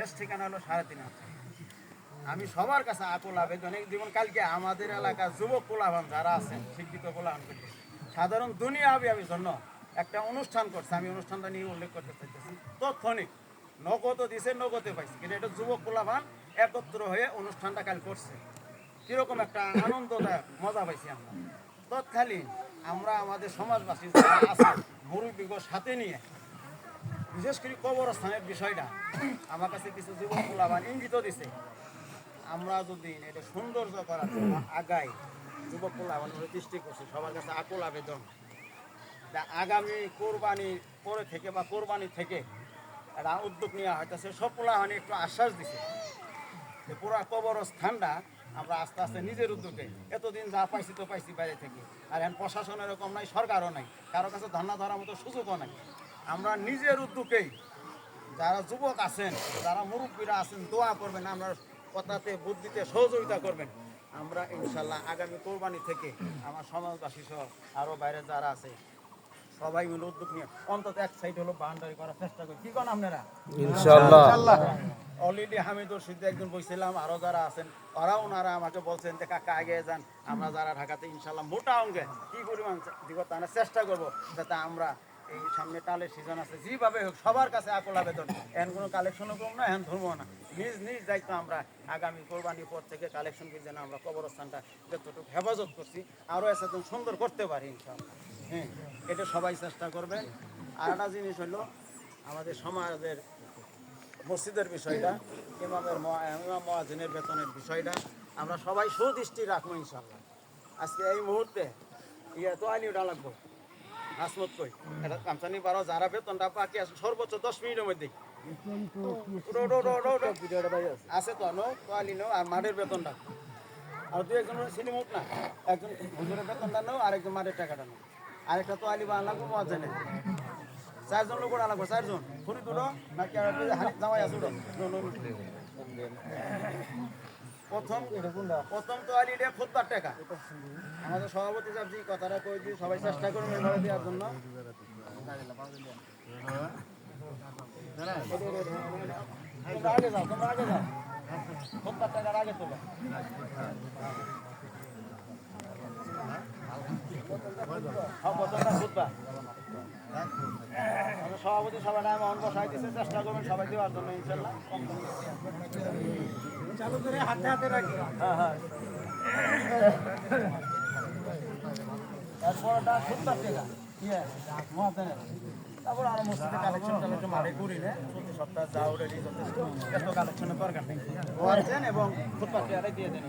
শেষ ঠিকানা হলো সাড়ে তিন হাজার আমি সবার কাছে আকুল আবেদন যেমন কালকে আমাদের এলাকার যুবক কোলাভান যারা আছেন, শিক্ষিত কোলাভান সাধারণ দুনিয়া আমি জন্য একটা অনুষ্ঠান করছে, আমি অনুষ্ঠানটা নিয়ে উল্লেখ করতে চাইতেছি। তৎক্ষণিক নগদ দিছে, নগদে পাইছে, কিন্তু এটা যুবক কোলাভান একত্র হয়ে অনুষ্ঠানটা কাল করছে। কীরকম একটা আনন্দদায়ক মজা পাইছি আমরা। তৎকালীন আমরা আমাদের সমাজবাসী যারা আছে মুরব্বীগ সাথে নিয়ে বিশেষ করে কবরস্থানের বিষয়টা, আমার কাছে কিছু যুবক পোলাবান ইঙ্গিত দিছে। আমরা যদি এটা সৌন্দর্য করার জন্য আগাই যুবক পোলাবান দৃষ্টি করছি, সবার কাছে আকুল আবেদন। আগামী কোরবানি পরে থেকে বা কোরবানি থেকে একটা উদ্যোগ নেওয়া হইতেছে সব পোলাবানি একটু আশ্বাস দিছে। যে পুরো কবরস্থানটা আমরা আস্তে আস্তে নিজের উদ্যোগে, এতদিন যা পাইছি তো পাইছি বাইরে থেকে। আর এখন প্রশাসনের এরকম নাই, সরকারও নাই, কারও কাছে ধর্ণা ধরার মতো সুযোগও নাই। আমরা নিজের উদ্যোগেই যারা যুবক আছেন যারা মুরব্বীরা আছেন দোয়া করবেন আমরা কথাতে বুদ্ধিতে সহযোগিতা করবেন। আমরা ইনশাল্লাহ আগামী কোরবানি থেকে আমার সমাজবাসী সহ আরও বাইরে যারা আছে সবাই মিলে উদ্যোগ নিয়ে অন্তত এক সাইড হলো বাউন্ডারি করার চেষ্টা করি। কি কোন আপনারা? ইনশাআল্লাহ অলরেডি হামিদুর সিদ্ধি একজন বলছিলাম আরও যারা আছেন ওরা ওনারা আমাকে বলছেন যে কাকা আগে যান আমরা যারা ঢাকাতে ইনশাল্লাহ মোটা অঙ্গে কি পরিমাণ দিব তারা চেষ্টা করব যাতে আমরা এই সামনে টালের সিজন আছে, যেভাবে হোক সবার কাছে আকল আবেদন। এখন কোনো কালেকশনও করব না, এখন ধরবো না। নিজ নিজ দায়িত্ব আমরা আগামী কোরবানির পর থেকে কালেকশন করে যেন আমরা কবরস্থানটা যতটুকু হেফাজত করছি, আরও এসে সুন্দর করতে পারি ইনশাল্লাহ হ্যাঁ এটা সবাই চেষ্টা করবেন আর একটা জিনিস হলো, আমাদের সমাজের মসজিদের বিষয়টা, ইমামের ইমাম মহাজিনের বেতনের বিষয়টা, আমরা সবাই সুদৃষ্টি রাখব ইনশাল্লাহ আজকে এই মুহূর্তে ইয়ে তো আইনি ওটা লাগবো হাসমত কই? এটা কামসানি বারো যারা বেতনটা বাকি আছে সর্বোচ্চ দশ মিনিটের মধ্যে। আছে তো নো তো আলি নো আর মাঠের বেতনটা আর দুই একজন সিনেমা উঠ না একজন হুজুরের বেতনটা নাও আর একজন মাঠের টাকাটা নাও আরেকটা তো আলি বাংলা লাগবো মহাজনে চারজন লোক লাগবো চারজন ফুরি দুটো নাকি আর হানি জামাই আছে নো, নো, নো। প্রথম প্রথম তো আলি এটা খুদ্বার টাকা। আমাদের সভাপতি সাহেব যে কথাটা কই দিই সবাই চেষ্টা করুন এভাবে দেওয়ার জন্য। তোমরা আগে যাও তোমরা আগে যাও। খুদ্বার টাকার আগে তোলো। হ্যাঁ, প্রথমটা খুদ্বার। সভাপতি সবাই নামে অন বসাই দিচ্ছে চেষ্টা করবেন সবাই দেওয়ার জন্য ইনশাল্লাহ। চালু করে হাতে হাতে রাখি। হ্যাঁ হ্যাঁ। এরপরটা সত্তর টাকা ইয়ে তারপর আরও মসজিদে কালেকশন টালেকশন মারে করি রে প্রতি সপ্তাহ যা ওটা যথেষ্ট এত কালেকশনের দরকার নেই। এবং ফুটপাত দিয়ে দিয়ে দেন।